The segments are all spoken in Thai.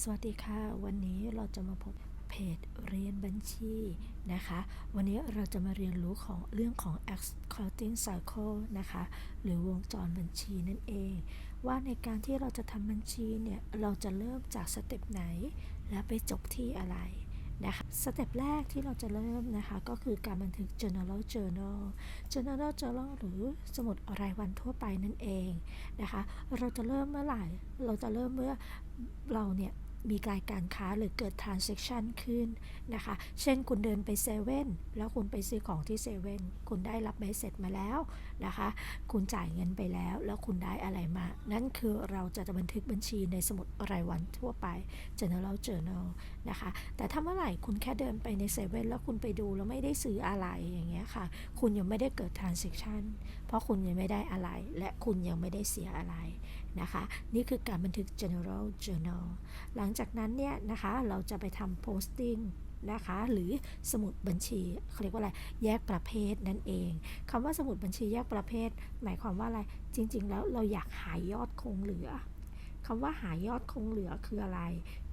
สวัสดีค่ะ วันนี้เราจะมาพบเพจเรียนบัญชีนะคะ วันนี้เราจะมาเรียนรู้ของเรื่องของ accounting cycle นะคะ หรือวงจรบัญชีนั่นเอง ว่าในการที่เราจะทำบัญชีเนี่ย เราจะเริ่มจากสเต็ปไหน และไปจบที่อะไรนะคะสเต็ปแรกที่เราจะเริ่มนะคะก็คือการบันทึก journal journal journal journal หรือสมุดรายวันทั่วไปนั่นเองนะคะ เราจะเริ่มเมื่อไหร่ เราจะเริ่มเมื่อเราเนี่ย มีการการค้าหรือเกิด transaction ขึ้นนะคะ เช่นคุณเดินไปเซเว่นแล้วคุณไปซื้อของที่เซเว่นคุณได้รับใบเสร็จมาแล้วนะคะ คุณจ่ายเงินไปแล้ว แล้วคุณได้อะไรมา นั่นคือเราจะบันทึกบัญชีในสมุดรายวันทั่วไป general journal นะคะ แต่ถ้าเมื่อไหร่คุณแค่เดินไปในเซเว่นแล้วคุณไปดูแล้วไม่ได้ซื้ออะไรอย่างเงี้ยค่ะ คุณยังไม่ได้เกิด transaction เพราะคุณยังไม่ได้อะไร และคุณยังไม่ได้เสียอะไร นะคะ นี่คือการบันทึก general journal หลังจากนั้นเนี่ยนะคะ เราจะไปทำ posting นะคะ หรือสมุดบัญชีเขาเรียกว่าอะไร แยกประเภทนั่นเองคำว่าสมุดบัญชีแยกประเภท หมายความว่าอะไร จริง ๆ แล้วเราอยากหายยอดคงเหลือคำว่าหายอดคงเหลือคืออะไร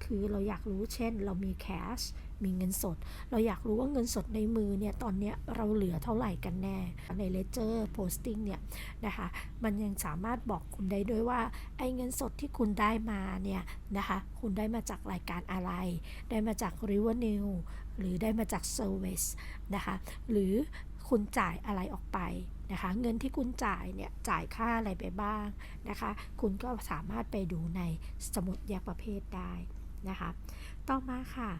คือเราอยากรู้เช่น เรามี cash มีเงินสด เราอยากรู้ว่าเงินสดในมือเนี่ยตอนเนี้ยเราเหลือเท่าไหร่กันแน่ ใน ledger posting เนี่ยนะคะมันยังสามารถบอกคุณได้ด้วยว่าไอ้เงินสดที่คุณได้มาเนี่ยนะคะคุณได้มาจากรายการอะไร ได้มาจาก revenue หรือได้มาจาก service นะคะหรือคุณจ่ายอะไรออกไปนะคะเงินที่คุณจ่ายเนี่ยจ่ายค่าอะไรไปบ้างนะคะ คุณก็สามารถไปดูในสมุดแยกประเภทได้นะคะ ต่อมาค่ะ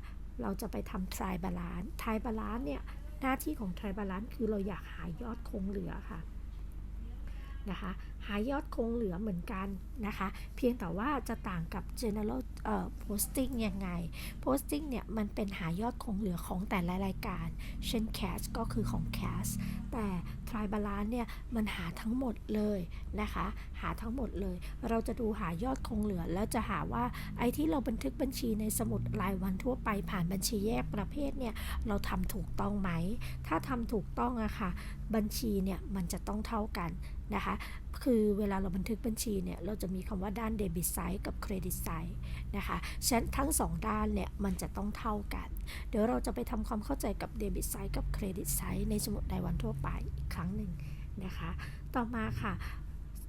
เราจะไปทำ try balance try balance เนี่ยหน้าที่ของ try balance คือเราอยากหายอดคงเหลือค่ะนะคะ หายอดคงเหลือเหมือนกันนะคะ เพียงแต่ว่าจะต่างกับ general เอ่อ posting ยังไง posting เนี่ย มันเป็นหายอดคงเหลือของแต่ละรายการ เช่น cash ก็คือของ cash แต่ try balance เนี่ย มันหาทั้งหมดเลยนะคะ หาทั้งหมดเลย เราจะดูหายอดคงเหลือ แล้วจะหาว่าไอ้ที่เราบันทึกบัญชีในสมุดรายวันทั่วไปผ่านบัญชีแยกประเภทเนี่ย เราทำถูกต้องไหม ถ้าทำถูกต้องอะค่ะ บัญชีเนี่ย มันจะต้องเท่ากัน นะคะ คือเวลาเราบันทึกบัญชีเนี่ย เราจะมีคำว่าด้านเดบิตไซด์กับเครดิตไซด์นะคะฉะนั้นทั้ง 2 ด้านเนี่ย มันจะต้องเท่ากัน เดี๋ยวเราจะไปทำความเข้าใจกับเดบิตไซด์กับเครดิตไซด์ในสมุดรายวันทั่วไปอีกครั้งหนึ่งนะคะ ต่อมาค่ะ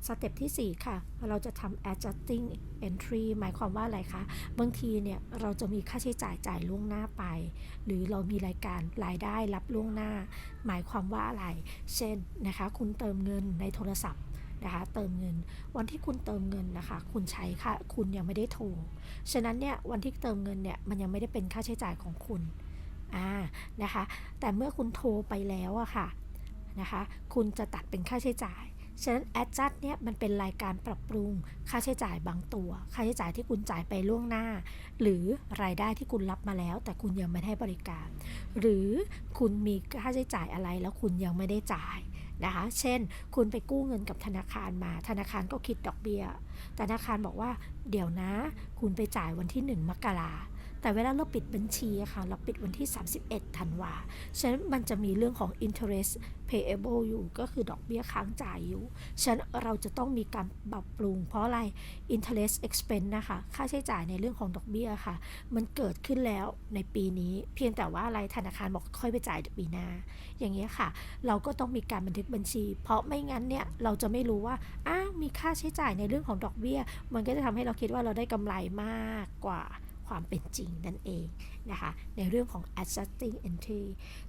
สเต็ปที่ 4 ค่ะ เราจะทำ adjusting entry หมายความว่าอะไรคะ บางทีเนี่ย เราจะมีค่าใช้จ่ายจ่ายล่วงหน้าไป หรือเรามีรายการรายได้รับล่วงหน้า หมายความว่าอะไร เช่นนะคะ คุณเติมเงินในโทรศัพท์นะคะเติมเงินวันที่คุณเติมเงินนะคะ คุณใช้ค่ะ คุณยังไม่ได้โทร ฉะนั้นเนี่ยวันที่เติมเงินเนี่ยมันยังไม่ได้เป็นค่าใช้จ่ายของคุณอ่านะคะ แต่เมื่อคุณโทรไปแล้วอะค่ะนะคะ คุณจะตัดเป็นค่าใช้จ่าย ฉะนั้น adjust เนี่ยมันเป็นรายการปรับปรุง ค่าใช้จ่ายบางตัว ค่าใช้จ่ายที่คุณจ่ายไปล่วงหน้า หรือรายได้ที่คุณรับมาแล้ว แต่คุณยังไม่ให้บริการ หรือคุณมีค่าใช้จ่ายอะไรแล้วคุณยังไม่ได้จ่ายนะคะ เช่น คุณไปกู้เงินกับธนาคารมา ธนาคารก็คิดดอกเบี้ยธนาคารบอกว่า เดี๋ยวนะ คุณไปจ่ายวันที่ 1 มกรา แต่เวลาเราปิดบัญชีอะค่ะ เราปิดวันที่ 31 ธันวา ฉะนั้นมันจะมีเรื่องของ interest payable อยู่ก็คือดอกเบี้ยค้างจ่ายอยู่ ฉะนั้นเราจะต้องมีการปรับปรุง เพราะอะไร interest expense นะคะ ค่าใช้จ่ายในเรื่องของดอกเบี้ยค่ะ มันเกิดขึ้นแล้วในปีนี้ เพียงแต่ว่าอะไรธนาคารบอกค่อยไปจ่ายปีหน้า อย่างเงี้ยค่ะ เราก็ต้องมีการบันทึกบัญชี เพราะไม่งั้นเนี่ยเราจะไม่รู้ว่า อ้าว มีค่าใช้จ่ายในเรื่องของดอกเบี้ย มันก็จะทำให้เราคิดว่าเราได้กำไรมากกว่า ความเป็นจริงนั่นเองนะคะ ในเรื่องของ adjusting entry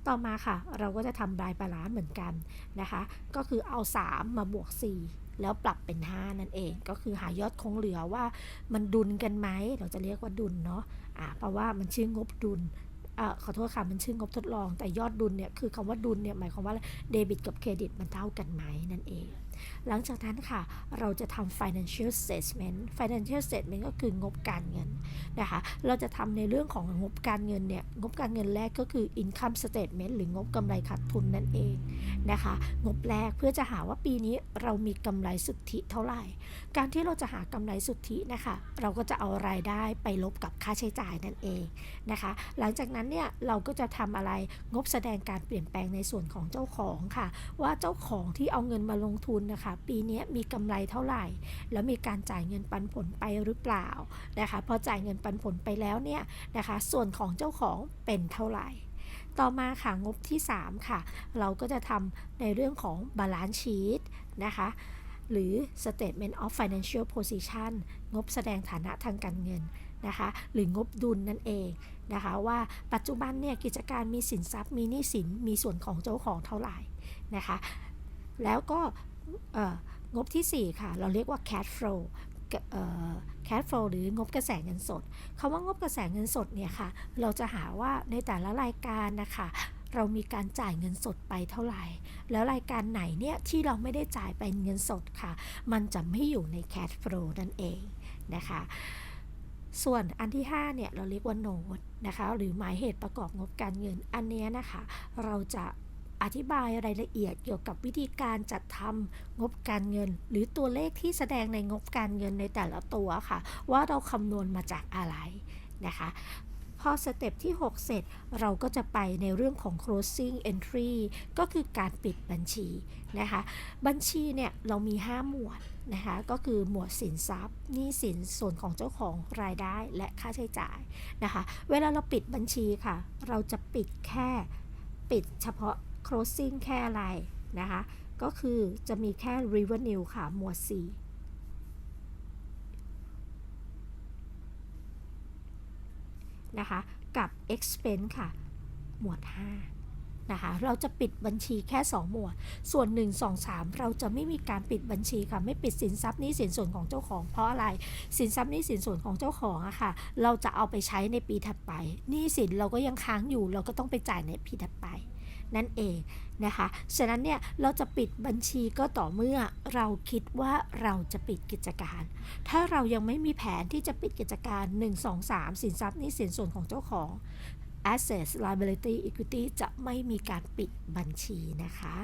ต่อมาค่ะ เราก็จะทำรายบาลานเหมือนกันนะคะ ก็คือเอา 3 มาบวก 4 แล้วปรับเป็น 5 นั่นเอง ก็คือหายอดคงเหลือว่ามันดุลกันไหม เราจะเรียกว่าดุลเนาะะเพราะว่ามันชื่องบดุลอขอโทษค่ะ มันชื่องบทดลอง แต่ยอดดุลเนี่ย คือคำว่าดุลเนี่ย หมายความว่าเดบิตกับเครดิตมันเท่ากันไหมนั่นเอง หลังจากนั้นค่ะ เราจะทำ financial statement financial statement ก็คืองบการเงินนะคะ เราจะทำในเรื่องของงบการเงินเนี่ย งบการเงินแรกก็คือ income statement หรืองบกำไรขาดทุนนั่นเองนะคะ งบแรกเพื่อจะหาว่าปีนี้เรามีกำไรสุทธิเท่าไหร่ การที่เราจะหากำไรสุทธินะคะ เราก็จะเอารายได้ไปลบกับค่าใช้จ่ายนั่นเองนะคะ หลังจากนั้นเนี่ยเราก็จะทำอะไรงบแสดงการเปลี่ยนแปลงในส่วนของเจ้าของค่ะ ว่าเจ้าของที่เอาเงินมาลงทุนอะคะ ปีนี้มีกำไรเท่าไหร่ แล้วมีการจ่ายเงินปันผลไปหรือเปล่านะคะพอจ่ายเงินปันผลไปแล้วเนี่ยนะคะส่วนของเจ้าของเป็นเท่าไหร่ต่อมาค่ะงบที่ 3 ค่ะ เราก็จะทำในเรื่องของ balance sheet นะคะ หรือ statement of financial position งบแสดงฐานะทางการเงินนะคะ หรืองบดุลนั่นเองนะคะ ว่าปัจจุบันเนี่ยกิจการมีสินทรัพย์มีหนี้สินมีส่วนของเจ้าของเท่าไหร่นะคะ แล้วก็ งบที่ 4 ค่ะ เราเรียกว่า cash flow cash flow หรืองบกระแสเงินสดคำว่างบกระแสเงินสดเนี่ยค่ะ เราจะหาว่าในแต่ละรายการนะคะเรามีการจ่ายเงินสดไปเท่าไหร่ แล้วรายการไหนเนี่ยที่เราไม่ได้จ่ายเป็นเงินสดค่ะ มันจะไม่อยู่ใน cash flow นั่นเองนะคะ ส่วนอันที่ 5 เนี่ย เราเรียกว่าโน้ตนะคะ หรือหมายเหตุประกอบงบการเงิน อันนี้นะคะ เราจะ อธิบายรายละเอียดเกี่ยวกับวิธีการจัดทำงบการเงิน หรือตัวเลขที่แสดงในงบการเงินในแต่ละตัวค่ะ ว่าเราคำนวณมาจากอะไรนะคะพอสเต็ปที่ 6 เสร็จเราก็จะไปในเรื่องของ closing entry ก็คือการปิดบัญชีนะคะ บัญชีเนี่ยเรามี 5 หมวดนะคะ ก็คือหมวดสินทรัพย์หนี้สินส่วนของเจ้าของรายได้และค่าใช้จ่ายนะคะ เวลาเราปิดบัญชีค่ะ เราจะปิดแค่ปิดเฉพาะ closing แค่อะไรนะคะ ก็คือจะมีแค่ revenue ค่ะ หมวด 4นะคะกับ expense ค่ะ หมวด 5 นะคะ เราจะปิดบัญชีแค่ 2 หมวด ส่วน 1 2 3 เราจะไม่มีการปิดบัญชีค่ะ ไม่ปิดสินทรัพย์นี้สินส่วนของเจ้าของ เพราะอะไร สินทรัพย์นี้สินส่วนของเจ้าของอะค่ะ เราจะเอาไปใช้ในปีถัดไป นี้สินเราก็ยังค้างอยู่ เราก็ต้องไปจ่ายในปีถัดไป นั่นเองนะคะ ฉะนั้นเนี่ยเราจะปิดบัญชีก็ต่อเมื่อเราคิดว่าเราจะปิดกิจการ ถ้าเรายังไม่มีแผนที่จะปิดกิจการ 1 2 3 สินทรัพย์นี้สินส่วนของเจ้าของ assets liability equity จะไม่มีการปิดบัญชีนะคะ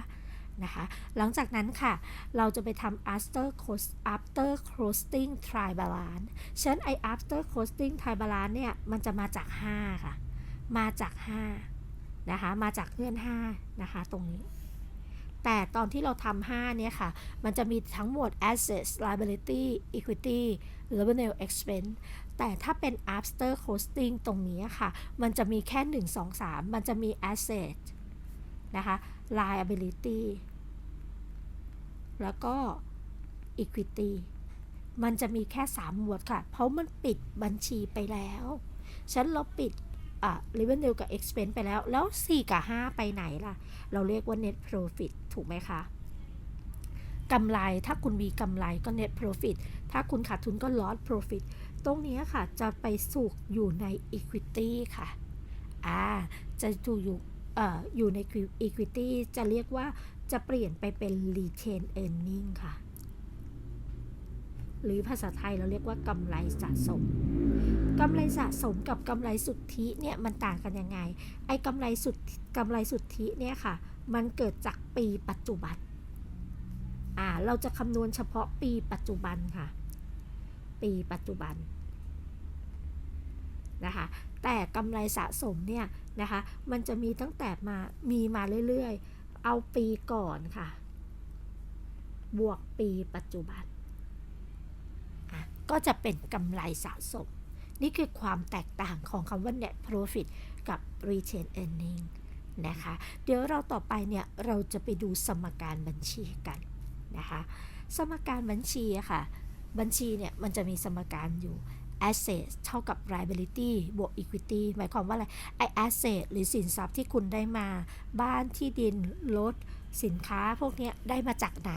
นะคะหลังจากนั้นค่ะ เราจะไปทำ after close after closing trial balance ฉะนั้นไอ after closing trial balance เนี่ย มันจะมาจาก 5 ค่ะ มาจาก 5 นะคะมาจากเงื่อน5นะคะตรงนี้ แต่ตอนที่เราทำ5เนี่ยค่ะ มันจะมีทั้งหมด assets liability equity revenue expense แต่ถ้าเป็น after costing ตรงนี้ค่ะ มันจะมีแค่ 1 2 3 มันจะมี asset นะคะ liability แล้วก็ equity มันจะมีแค่ 3 หมวดค่ะ เพราะมันปิดบัญชีไปแล้ว ฉันเราปิด อะ revenue กับ expense ไปแล้ว แล้ว 4 กับ 5 ไปไหนล่ะ เราเรียกว่า net profit ถูกไหมคะกำไรถ้าคุณมีกำไรก็ net profit ถ้าคุณขาดทุนก็ loss profit ตรงนี้ค่ะจะไปสุกอยู่ใน equity ค่ะอ่าจะถูกอยู่เอ่ออยู่ใน equity จะเรียกว่าจะเปลี่ยนไปเป็น retain earning ค่ะ หรือภาษาไทยเราเรียกว่ากำไรสะสมกำไรสะสมกับกำไรสุทธิเนี่ยมันต่างกันยังไง ไอ้กำไรสุดกำไรสุทธิเนี่ยค่ะ มันเกิดจากปีปัจจุบัน อ่า เราจะคำนวณเฉพาะปีปัจจุบันค่ะ ปีปัจจุบันนะคะ แต่กำไรสะสมเนี่ยนะคะ มันจะมีตั้งแต่มา มีมาเรื่อยๆ เอาปีก่อนค่ะ บวกปีปัจจุบัน ก็จะเป็นกำไรสะสม นี่คือความแตกต่างของคำว่า net profit กับ retain earning นะคะ เดี๋ยวเราต่อไปเนี่ย เราจะไปดูสมการบัญชีกันนะคะ สมการบัญชีค่ะ บัญชีเนี่ย มันจะมีสมการอยู่ asset เท่ากับ liability บวก equity หมายความว่าอะไร ไอ asset หรือสินทรัพย์ที่คุณได้มา บ้านที่ดิน รถ สินค้าพวกนี้ได้มาจากไหน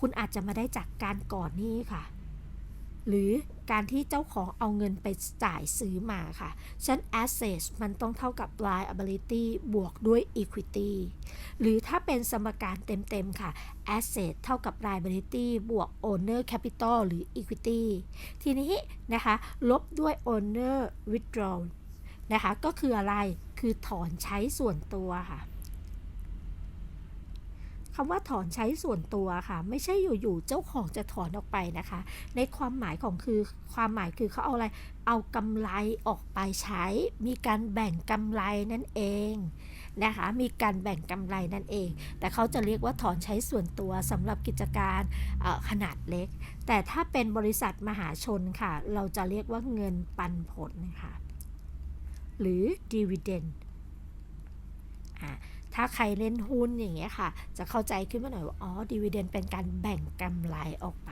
คุณอาจจะมาได้จากการก่อนนี้ค่ะ หรือการที่เจ้าของเอาเงินไปจ่ายซื้อมาค่ะฉัน asset มันต้องเท่ากับ liability บวกด้วย equity หรือถ้าเป็นสมการเต็มๆค่ะ asset เท่ากับ liability บวก owner capital หรือ equity ทีนี้นะคะ ลบด้วย owner withdraw นะคะ ก็คืออะไร คือถอนใช้ส่วนตัวค่ะ คำว่าถอนใช้ส่วนตัวค่ะ ไม่ใช่อยู่ๆเจ้าของจะถอนออกไปนะคะ ในความหมายของคือความหมายคือเขาเอาอะไรเอากำไรออกไปใช้ มีการแบ่งกำไรนั่นเองนะคะมีการแบ่งกำไรนั่นเอง แต่เขาจะเรียกว่าถอนใช้ส่วนตัวสำหรับกิจการขนาดเล็ก แต่ถ้าเป็นบริษัทมหาชนค่ะ เราจะเรียกว่าเงินปันผลค่ะหรือ dividend อะ ถ้าใครเล่นหุ้นอย่างเงี้ยค่ะ จะเข้าใจขึ้นมาหน่อยว่า อ๋อ dividend เป็นการแบ่งกำไรออกไป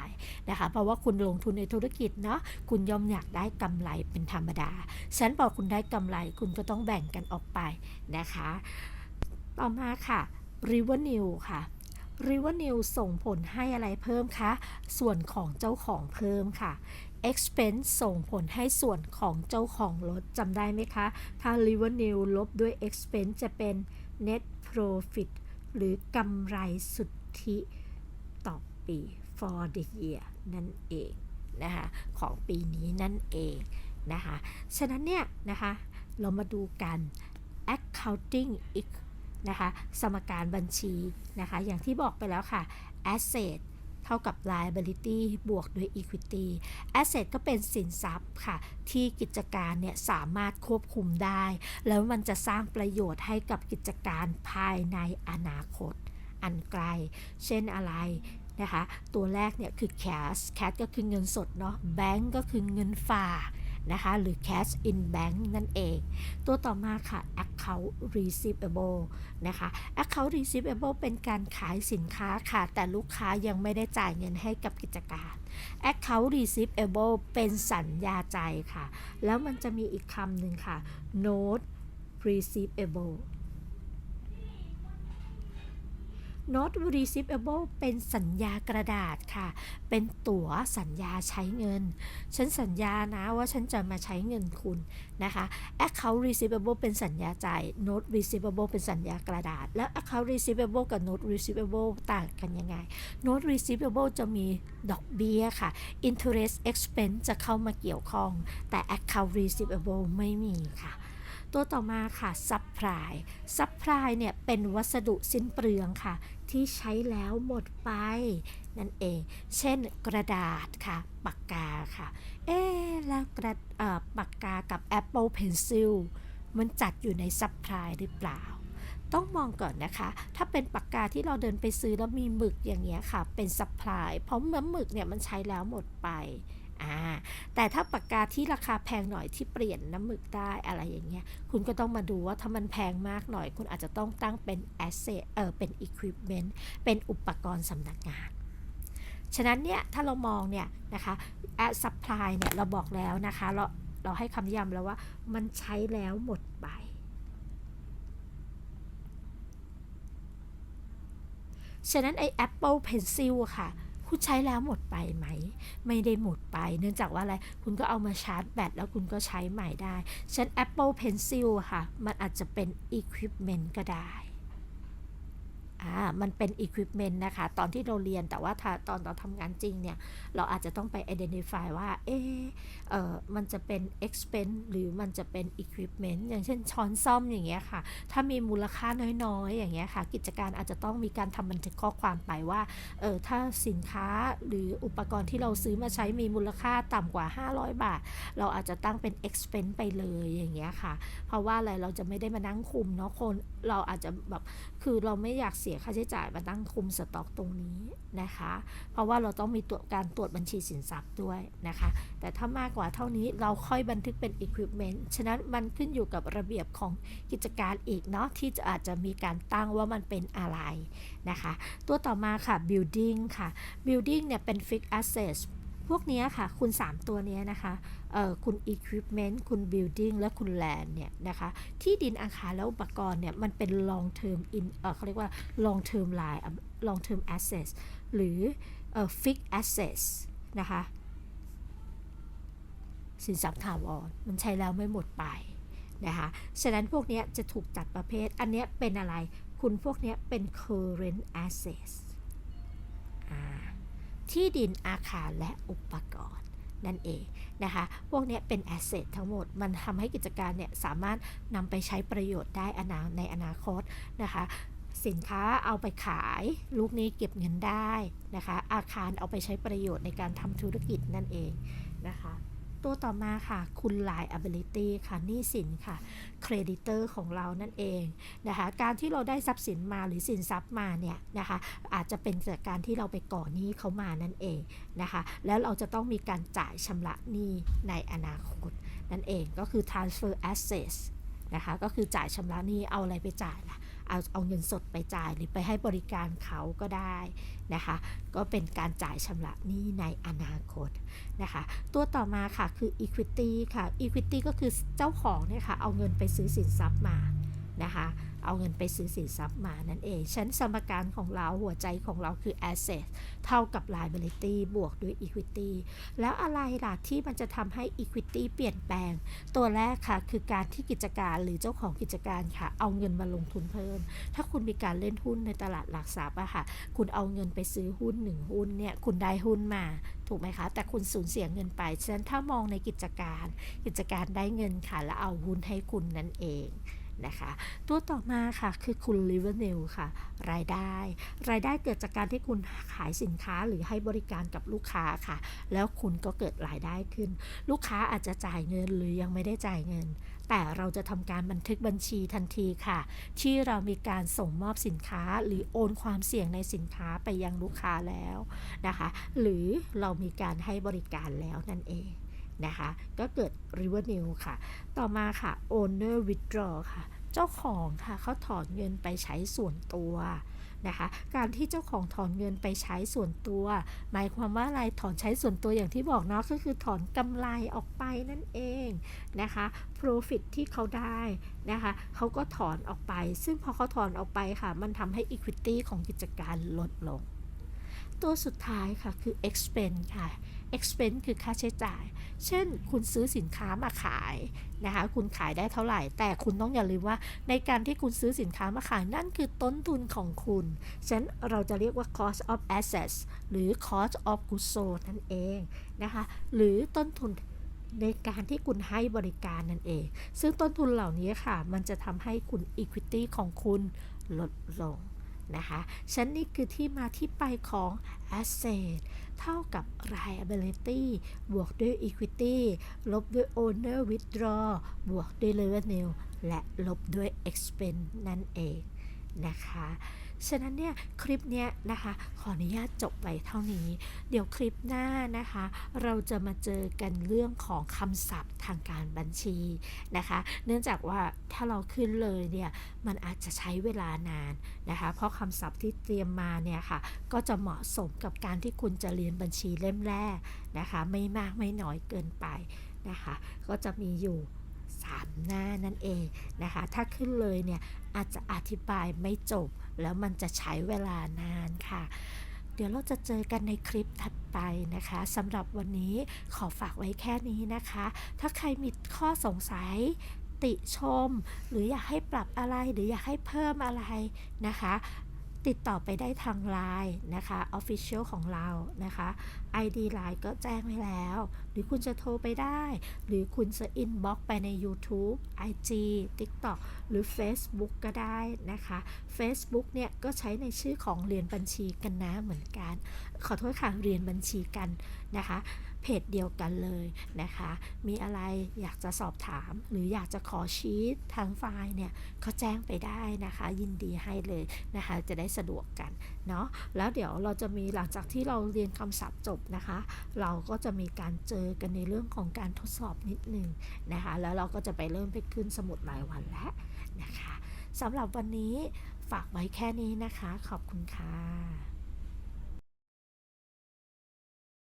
นะคะ เพราะว่าคุณลงทุนในธุรกิจเนาะ คุณย่อมอยากได้กำไรเป็นธรรมดา ฉันพอกคุณได้กำไร คุณก็ต้องแบ่งกันออกไปนะคะ ต่อมาค่ะ revenue ค่ะ revenue ส่งผลให้อะไรเพิ่มคะ ส่วนของเจ้าของเพิ่มค่ะ expense ส่งผลให้ส่วนของเจ้าของลดจำได้ไหมคะ ถ้า revenue ลบด้วย expense จะเป็น net profit หรือกำไรสุทธิต่อปี for the year นั่นเองนะคะของปีนี้นั่นเองนะคะฉะนั้นเนี่ยนะคะเรามาดูกัน accounting อีกนะคะสมการบัญชีนะคะอย่างที่บอกไปแล้วค่ะ asset เท่ากับ liability บวกด้วย equity asset ก็เป็นสินทรัพย์ค่ะ ที่กิจการเนี่ยสามารถควบคุมได้ แล้วมันจะสร้างประโยชน์ให้กับกิจการภายในอนาคต อันไกล เช่นอะไรนะคะ ตัวแรกเนี่ยคือ cash cash ก็คือเงินสดเนาะ bank ก็คือเงินฝาก นะคะหรือ cash in bank นั่นเอง ตัวต่อมาค่ะ account receivable นะคะ account receivable เป็นการขายสินค้าค่ะ แต่ลูกค้ายังไม่ได้จ่ายเงินให้กับกิจการ account receivable เป็นสัญญาใจค่ะ แล้วมันจะมีอีกคำหนึ่งค่ะ note receivable Not receivable เป็นสัญญากระดาษค่ะ เป็นตั๋วสัญญาใช้เงิน ฉันสัญญานะว่าฉันจะมาใช้เงินคุณนะคะ Account receivable เป็นสัญญาจ่าย Not receivable เป็นสัญญากระดาษ แล้ว Account receivable กับ Not receivable ต่างกันยังไง Not receivable จะมีดอกเบี้ยค่ะ Interest expense จะเข้ามาเกี่ยวข้อง แต่ Account receivable ไม่มีค่ะ ตัวต่อมาค่ะ supply supply เนี่ยเป็นวัสดุสิ้นเปลืองค่ะ ที่ใช้แล้วหมดไป นั่นเอง เช่นกระดาษค่ะ ปากกาค่ะ เอ๊แล้วกระอ่อปากกากับ Apple Pencil มันจัดอยู่ใน supply หรือเปล่าต้องมองก่อนนะคะ ถ้าเป็นปากกาที่เราเดินไปซื้อแล้วมีหมึกอย่างเงี้ยค่ะ เป็น supply เพราะเมื่อหมึกเนี่ยมันใช้แล้วหมดไป อ่าแต่ถ้าปากกาที่ราคาแพงหน่อยที่เปลี่ยนน้ำหมึกได้อะไรอย่างเงี้ยคุณก็ต้องมาดูว่าถ้ามันแพงมากหน่อย คุณอาจจะต้องตั้งเป็น asset เออเป็น equipment เป็นอุปกรณ์สำนักงานฉะนั้นเนี่ยถ้าเรามองเนี่ยนะคะ at supply เนี่ยเราบอกแล้วนะคะเราเราให้คำนิยามแล้วว่ามันใช้แล้วหมดไป ฉะนั้นไอ้ Apple Pencil อะค่ะ คุณใช้แล้วหมดไปไหม ไม่ได้หมดไป เนื่องจากว่าอะไร คุณก็เอามาชาร์จแบตแล้วคุณก็ใช้ใหม่ได้ฉัน Apple Pencil ค่ะ มันอาจจะเป็น Equipment ก็ได้ อ่ามันเป็น Equipment นะคะ ตอนที่เราเรียนแต่ว่าถ้าตอนเราทำงานจริงเนี่ย เราอาจจะต้องไป Identify ว่าเออเออมันจะเป็น expense หรือมันจะเป็น equipment อย่างเช่นช้อนซ่อมอย่างเงี้ยค่ะ ถ้ามีมูลค่าน้อยๆ อย่างเงี้ยค่ะ กิจการอาจจะต้องมีการทำบันทึกข้อความไปว่า เออถ้าสินค้าหรืออุปกรณ์ที่เราซื้อมาใช้มีมูลค่าต่ำกว่า 500 บาท เราอาจจะตั้งเป็น expense ไปเลยอย่างเงี้ยค่ะ เพราะว่าอะไรเราจะไม่ได้มานั่งคุมเนาะคนเราอาจจะแบบคือเราไม่อยากเสียค่าใช้จ่ายมาตั้งคุมสต็อกตรงนี้นะคะ เพราะว่าเราต้องมีตัวการตรวจบัญชีสินทรัพย์ด้วยนะคะ แต่ถ้ามากกว่าเท่านี้เราค่อยบันทึกเป็น equipment ฉะนั้นมันขึ้นอยู่กับระเบียบของกิจการอีกเนาะที่จะอาจจะมีการตั้งว่ามันเป็นอะไรนะคะ ตัวต่อมาค่ะ building ค่ะ building เนี่ยเป็น fixed assets พวกนี้ค่ะคุณ 3 ตัวนี้นะคะคุณ equipment คุณ building และคุณ land เนี่ยนะคะที่ดินอาคารและอุปกรณ์เนี่ยมันเป็น long term in เเขาเรียกว่า long term line long term assets หรือ fixed assets นะคะสินทรัพย์ถาวรมันใช้แล้วไม่หมดไปนะคะฉะนั้นพวกนี้จะถูกจัดประเภท อันนี้เป็นอะไร คุณพวกนี้เป็น current assets ที่ดินอาคารและอุปกรณ์นั่นเองนะคะ พวกนี้เป็นแอสเซททั้งหมด มันทำให้กิจการเนี่ยสามารถนำไปใช้ประโยชน์ได้อนาในอนาคตนะคะ สินค้าเอาไปขาย ลูกนี้เก็บเงินได้นะคะ อาคารเอาไปใช้ประโยชน์ในการทำธุรกิจนั่นเองนะคะ ตัวต่อมาค่ะ คุณ liability ค่ะหนี้สินค่ะ creditor ของเรานั่นเองนะคะการที่เราได้ทรัพย์สินมาหรือสินทรัพย์มาเนี่ยนะคะอาจจะเป็นจากการที่เราไปก่อหนี้เขามานั่นเองนะคะแล้วเราจะต้องมีการจ่ายชำระหนี้ในอนาคตนั่นเองก็คือ transfer assets นะคะก็คือจ่ายชำระหนี้เอาอะไรไปจ่ายล่ะ เอาเอาเงินสดไปจ่ายหรือไปให้บริการเขาก็ได้นะคะ ก็เป็นการจ่ายชำระหนี้ในอนาคตนะคะ ตัวต่อมาค่ะคือ equity ค่ะ equity ก็คือเจ้าของเนี่ยค่ะเอาเงินไปซื้อสินทรัพย์มา นะคะ เอาเงินไปซื้อสินทรัพย์มานั่นเอง ชั้นสมการของเราหัวใจของเราคือ asset เท่ากับ liability บวกด้วย equity แล้วอะไรล่ะที่มันจะทำให้ equity เปลี่ยนแปลง ตัวแรกค่ะคือการที่กิจการหรือเจ้าของกิจการค่ะ เอาเงินมาลงทุนเพิ่ม ถ้าคุณมีการเล่นหุ้นในตลาดหลักทรัพย์อะค่ะ คุณเอาเงินไปซื้อหุ้นหนึ่งหุ้นเนี่ย คุณได้หุ้นมาถูกไหมคะ แต่คุณสูญเสียเงินไป ฉะนั้นถ้ามองในกิจการ กิจการได้เงินค่ะ แล้วเอาหุ้นให้คุณนั่นเอง นะคะ ตัวต่อมาค่ะคือคุณ revenue ค่ะ รายได้ รายได้เกิดจากการที่คุณขายสินค้าหรือให้บริการกับลูกค้าค่ะ แล้วคุณก็เกิดรายได้ขึ้น ลูกค้าอาจจะจ่ายเงินหรือยังไม่ได้จ่ายเงิน แต่เราจะทำการบันทึกบัญชีทันทีค่ะ ที่เรามีการส่งมอบสินค้า หรือโอนความเสี่ยงในสินค้าไปยังลูกค้าแล้วนะคะ หรือเรามีการให้บริการแล้วนั่นเอง นะคะ ก็เกิด revenue ค่ะ ต่อมาค่ะ owner withdraw ค่ะ เจ้าของค่ะเขาถอนเงินไปใช้ส่วนตัวนะคะ การที่เจ้าของถอนเงินไปใช้ส่วนตัว หมายความว่าอะไรถอนใช้ส่วนตัวอย่างที่บอกเนาะก็คือถอนกำไรออกไปนั่นเองนะคะ profit ที่เขาได้นะคะเขาก็ถอนออกไป ซึ่งพอเขาถอนออกไปค่ะ มันทำให้ equity ของกิจการลดลง ตัวสุดท้ายค่ะคือ expense ค่ะ expense คือค่าใช้จ่าย เช่น คุณซื้อสินค้ามาขายนะคะ คุณขายได้เท่าไหร่ แต่คุณต้องอย่าลืมว่า ในการที่คุณซื้อสินค้ามาขายนั่นคือต้นทุนของคุณ ฉะนั้นเราจะเรียกว่า cost of assets หรือ cost of goods sold นั่นเองนะคะ หรือต้นทุนในการที่คุณให้บริการนั่นเอง ซึ่งต้นทุนเหล่านี้ค่ะ มันจะทำให้คุณ equity ของคุณลดลง นะคะฉันนี่คือที่มาที่ไปของ asset เท่ากับ liability บวกด้วย equity ลบด้วย owner withdraw บวกด้วย revenue และลบด้วย expense นั่นเองนะคะ ฉะนั้นเนี่ยคลิปเนี้ยนะคะขออนุญาตจบไปเท่านี้ เดี๋ยวคลิปหน้านะคะ เราจะมาเจอกันเรื่องของคำศัพท์ทางการบัญชีนะคะ เนื่องจากว่าถ้าเราขึ้นเลยเนี่ยมันอาจจะใช้เวลานานนะคะ เพราะคำศัพท์ที่เตรียมมาเนี่ยค่ะก็จะเหมาะสมกับการที่คุณจะเรียนบัญชีเล่มแรกนะคะ ไม่มากไม่น้อยเกินไปนะคะ ก็จะมีอยู่ หน้านั่นเองนะคะ ถ้าขึ้นเลยเนี่ยอาจจะอธิบายไม่จบ แล้วมันจะใช้เวลานานค่ะ เดี๋ยวเราจะเจอกันในคลิปถัดไปนะคะสำหรับวันนี้ขอฝากไว้แค่นี้นะคะ ถ้าใครมีข้อสงสัยติชม หรืออยากให้ปรับอะไรหรืออยากให้เพิ่มอะไรนะคะติดต่อไปได้ทาง Line นะคะ Official ของเรานะคะ ID Line ก็แจ้งไว้แล้ว รือคุณจะโทรไปได้ หรือคุณจะ inbox ไปใน YouTube IG TikTok หรือ Facebook ก็ได้นะคะ Facebook เนี่ยก็ใช้ในชื่อของเรียนบัญชีกันนะเหมือนกัน ขอโทษค่ะเรียนบัญชีกันนะคะเพจเดียวกันเลยนะคะ มีอะไรอยากจะสอบถาม หรืออยากจะขอชี้ทางไฟล์เนี่ยก็แจ้งไปได้นะคะ ยินดีให้เลยนะคะ จะได้สะดวกกัน เนาะแล้วเดี๋ยวเราจะมีหลังจากที่เราเรียนคำศัพท์จบนะคะ เราก็จะมีการเจอกันในเรื่องของการทดสอบนิดหนึ่งนะคะแล้วเราก็จะไปเริ่มไปขึ้นสมุดรายวันแล้วนะคะสำหรับวันนี้ฝากไว้แค่นี้นะคะ ขอบคุณค่ะ